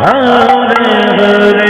Hare Hare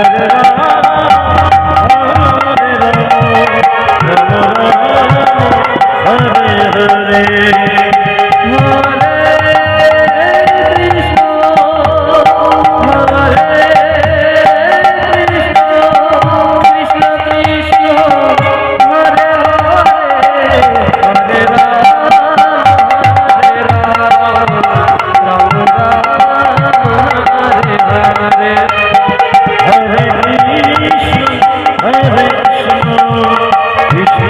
Hare Hare